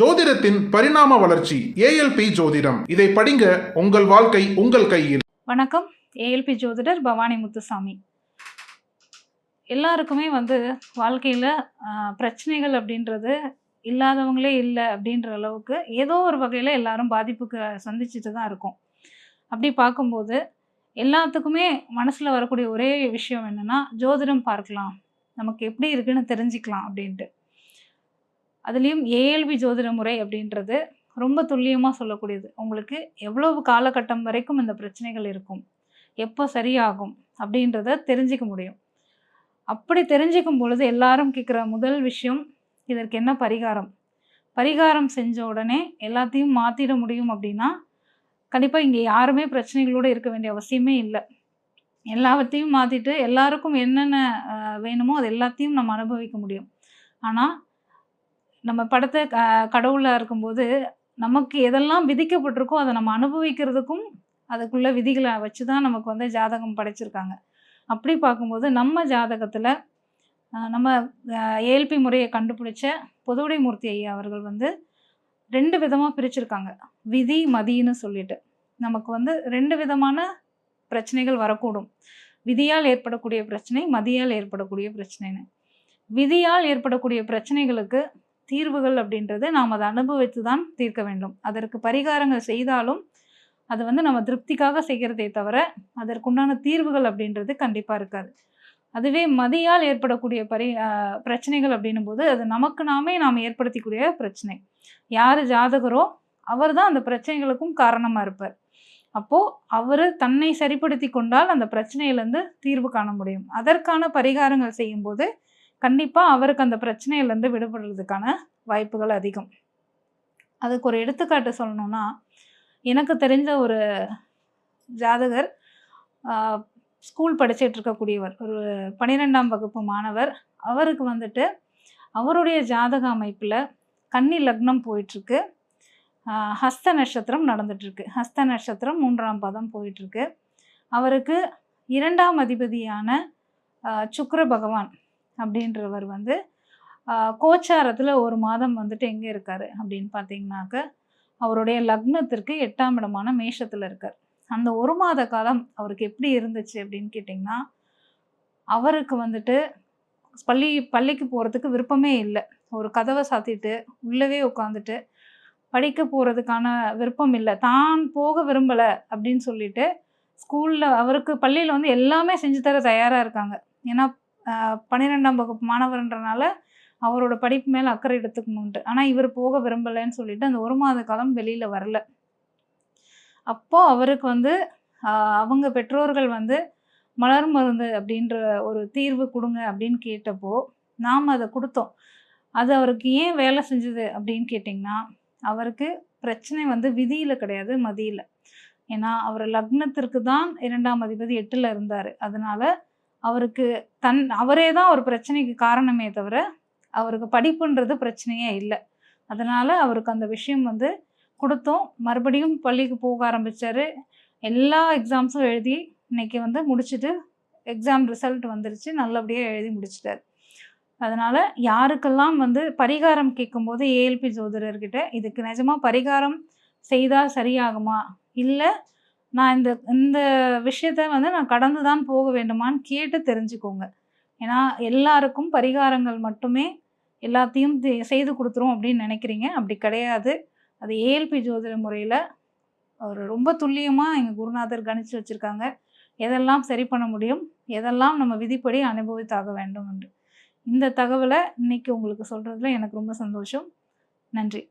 ஜோதிடத்தின் பரிணாம வளர்ச்சி ஏஎல்பி ஜோதிடம். இதை படிங்க உங்கள் வாழ்க்கை உங்கள் கையில். வணக்கம். ஏஎல்பி ஜோதிடர் பவானி முத்துசாமி. எல்லாருக்குமே வந்து வாழ்க்கையில் பிரச்சனைகள் அப்படின்றது இல்லாதவங்களே இல்லை அப்படின்ற அளவுக்கு ஏதோ ஒரு வகையில் எல்லாரும் பாதிப்புக்கு சந்திச்சுட்டு தான் இருக்கும். அப்படி பார்க்கும்போது எல்லாத்துக்குமே மனசில் வரக்கூடிய ஒரே விஷயம் என்னென்னா ஜோதிடம் பார்க்கலாம். நமக்கு எப்படி இருக்குன்னு தெரிஞ்சுக்கலாம் அப்படின்ட்டு. அதுலேயும் ஏஎல்பி ஜோதிட முறை அப்படின்றது ரொம்ப துல்லியமாக சொல்லக்கூடியது. உங்களுக்கு எவ்வளவு காலகட்டம் வரைக்கும் இந்த பிரச்சனைகள் இருக்கும். எப்போ சரியாகும் அப்படின்றத தெரிஞ்சிக்க முடியும். அப்படி தெரிஞ்சிக்கும் பொழுது எல்லாரும் கேட்குற முதல் விஷயம் இதற்கு என்ன பரிகாரம்? பரிகாரம் செஞ்ச உடனே எல்லாத்தையும் மாற்றிட முடியும் அப்படின்னா கண்டிப்பாக இங்கே யாருமே பிரச்சனைகளோடு இருக்க வேண்டிய அவசியமே இல்லை. எல்லாவற்றையும் மாற்றிட்டு எல்லாருக்கும் என்னென்ன வேணுமோ அது எல்லாத்தையும் நம்ம அனுபவிக்க முடியும். ஆனால் நம்ம படத்தை க கடவுளாக இருக்கும்போது நமக்கு எதெல்லாம் விதிக்கப்பட்டிருக்கோ அதை நம்ம அனுபவிக்கிறதுக்கும் அதுக்குள்ள விதிகளை வச்சு தான் நமக்கு வந்து ஜாதகம் படைச்சிருக்காங்க. அப்படி பார்க்கும்போது நம்ம ஜாதகத்தில் நம்ம ஏல்பி முறையை கண்டுபிடிச்ச பொதுவுடை மூர்த்தி ஐயா அவர்கள் வந்து ரெண்டு விதமாக பிரிச்சிருக்காங்க. விதி மதின்னு சொல்லிட்டு. நமக்கு வந்து ரெண்டு விதமான பிரச்சனைகள் வரக்கூடும். விதியால் ஏற்படக்கூடிய பிரச்சனை மதியால் ஏற்படக்கூடிய பிரச்சனைன்னு. விதியால் ஏற்படக்கூடிய பிரச்சனைகளுக்கு தீர்வுகள் அப்படின்றது நாம் அதை அனுபவித்து தான் தீர்க்க வேண்டும். அதற்கு பரிகாரங்கள் செய்தாலும் அது வந்து நம்ம திருப்திக்காக செய்கிறதே தவிர அதற்குண்டான தீர்வுகள் அப்படின்றது கண்டிப்பாக இருக்காது. அதுவே மதியால் ஏற்படக்கூடிய பரி பிரச்சனைகள் அப்படின்னும் போது அது நமக்கு நாமே நாம் ஏற்படுத்திக்கூடிய பிரச்சனை. யார் ஜாதகரோ அவர் தான் அந்த பிரச்சனைகளுக்கும் காரணமாக இருப்பார். அப்போது அவர் தன்னை சரிப்படுத்தி கொண்டால் அந்த பிரச்சனையிலேருந்து தீர்வு காண முடியும். அதற்கான பரிகாரங்கள் செய்யும்போது கண்டிப்பாக அவருக்கு அந்த பிரச்சனையிலேருந்து விடுபடுறதுக்கான வாய்ப்புகள் அதிகம். அதுக்கு ஒரு எடுத்துக்காட்டு சொல்லணும்னா எனக்கு தெரிஞ்ச ஒரு ஜாதகர் ஸ்கூல் படிச்சுட்டு இருக்கக்கூடியவர் ஒரு பன்னிரெண்டாம் வகுப்பு மாணவர். அவருக்கு வந்துட்டு அவருடைய ஜாதக அமைப்பில் கன்னி லக்னம் போயிட்டுருக்கு. ஹஸ்த நட்சத்திரம் நடந்துட்டுருக்கு. ஹஸ்த நட்சத்திரம் மூன்றாம் பதம் போயிட்டுருக்கு. அவருக்கு இரண்டாம் அதிபதியான சுக்கர பகவான் அப்படின்றவர் வந்து கோச்சாரத்தில் ஒரு மாதம் வந்துட்டு எங்கே இருக்கார் அப்படின்னு பார்த்தீங்கன்னாக்க அவருடைய லக்னத்திற்கு எட்டாம் இடமான மேஷத்தில் இருக்கார். அந்த ஒரு மாத காலம் அவருக்கு எப்படி இருந்துச்சு அப்படின்னு கேட்டிங்கன்னா அவருக்கு வந்துட்டு பள்ளி பள்ளிக்கு போகிறதுக்கு விருப்பமே இல்லை. ஒரு கதவை சாத்திட்டு உள்ளவே உட்காந்துட்டு படிக்க போகிறதுக்கான விருப்பம் இல்லை. தான் போக விரும்பலை அப்படின்னு சொல்லிட்டு ஸ்கூலில் அவருக்கு பள்ளியில் வந்து எல்லாமே செஞ்சு தர தயாராக இருக்காங்க. ஏன்னா பன்னிரெண்டாம் வகுப்பு மாணவர்ன்றனால அவரோட படிப்பு மேலே அக்கறை எடுத்துக்கணுன்ட்டு ஆனால் இவர் போக விரும்பலைன்னு சொல்லிட்டு அந்த ஒரு மாத காலம் வெளியில் வரல. அப்போது அவருக்கு வந்து அவங்க பெற்றோர்கள் வந்து மலர் மருந்து அப்படின்ற ஒரு தீர்வு கொடுங்க அப்படின்னு கேட்டப்போ நாம் அதை கொடுத்தோம். அது அவருக்கு ஏன் வேலை செஞ்சது அப்படின்னு கேட்டிங்கன்னா அவருக்கு பிரச்சனை வந்து விதியில் கிடையாது மதியில். ஏன்னா அவர் லக்னத்திற்கு தான் இரண்டாம் அதிபதி எட்டில் இருந்தார். அதனால அவருக்கு தன் அவரே தான் ஒரு பிரச்சனைக்கு காரணமே தவிர அவருக்கு படிப்புன்றது பிரச்சனையே இல்லை. அதனால் அவருக்கு அந்த விஷயம் வந்து கொடுத்தோம். மறுபடியும் பள்ளிக்கு போக ஆரம்பித்தார் எல்லா எக்ஸாம்ஸும் எழுதி இன்னைக்கு வந்து முடிச்சுட்டு எக்ஸாம் ரிசல்ட் வந்துருச்சு. நல்லபடியாக எழுதி முடிச்சிட்டார். அதனால் யாருக்கெல்லாம் வந்து பரிகாரம் கேட்கும்போது ஏஎல்பி ஜோதிடர்கிட்ட இதுக்கு நிஜமாக பரிகாரம் செய்தால் சரியாகுமா? இல்லை நான் இந்த இந்த விஷயத்த வந்து நான் கடந்து தான் போக வேண்டுமான்னு கேட்டு தெரிஞ்சுக்கோங்க. ஏன்னா எல்லாருக்கும் பரிகாரங்கள் மட்டுமே எல்லாத்தையும் செய்து கொடுத்துரும் அப்படின்னு நினைக்கிறீங்க. அப்படி கிடையாது. அது ஏஎல்பி ஜோதிட முறையில் ஒரு ரொம்ப துல்லியமாக எங்கள் குருநாதர் கணிச்சு வச்சுருக்காங்க. எதெல்லாம் சரி பண்ண முடியும் எதெல்லாம் நம்ம விதிப்படி அனுபவித்தாக வேண்டும் என்று. இந்த தகவலை இன்னைக்கு உங்களுக்கு சொல்கிறதுல எனக்கு ரொம்ப சந்தோஷம். நன்றி.